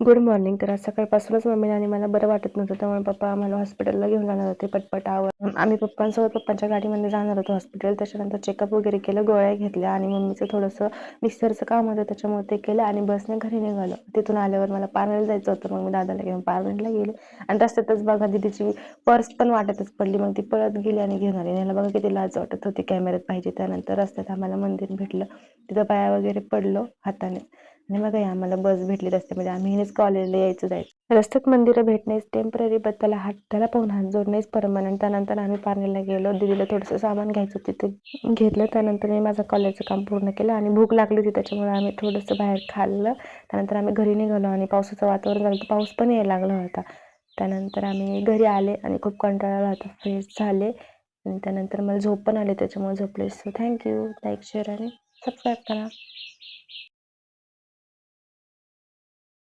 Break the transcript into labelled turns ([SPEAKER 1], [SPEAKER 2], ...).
[SPEAKER 1] Good morning तर आज सकाळपासूनच मम्मीला आणि मला बरं वाटत नव्हतं त्यामुळे पप्पा आम्हाला हॉस्पिटलला घेऊन जाणार होते पटपट आवर आम्ही पप्पांसोबत पप्पांच्या गाडीमध्ये जाणार होतो हॉस्पिटल त्याच्यानंतर चेकअप वगैरे केलं गोळ्या घेतल्या आणि मम्मीचं थोडंसं मिक्सरचं काम होतं त्याच्यामुळे ते केलं आणि बसने घरी निघालो. तिथून आल्यावर मला पार्लरला जायचं होतं मग मी दादाला घेऊन पार्लरला गेले. आणि रस्त्यातच बघा दिदीची पर्स पण वाटतच पडली. मग ती पळत गेली आणि घेऊन आली. याला बघा किती लाज वाटत होती कॅमेऱ्यात पाहिजे त्यानंतर रस्त्यात आम्हाला मंदिर भेटलं. तिथं पाया वगैरे पडलो हाताने. आणि मग आम्हाला बस भेटली रस्त्यामध्ये. आम्ही हिनेच कॉलेजला यायचं जायचं रस्त्यात मंदिरं भेटणेच टेंपररी बद्दल हात त्याला पाहून हात जोडणेच परमनंट. त्यानंतर आम्ही पार्लरला गेलो दिदीला थोडंसं सामान घ्यायचं तिथे घेतलं. त्यानंतर मी माझं कॉलेजचं काम पूर्ण केलं आणि भूक लागली होती त्याच्यामुळे आम्ही थोडंसं बाहेर खाल्लं. त्यानंतर आम्ही घरी निघालो आणि पावसाचं वातावरण झालं तर पाऊस पण यायला लागला होता. त्यानंतर आम्ही घरी आले आणि खूप कंटाळा होता फ्रेश झाले. आणि त्यानंतर मला झोप पण आली त्याच्यामुळे झोपले. So thank you like share आणि सबस्क्राईब करा.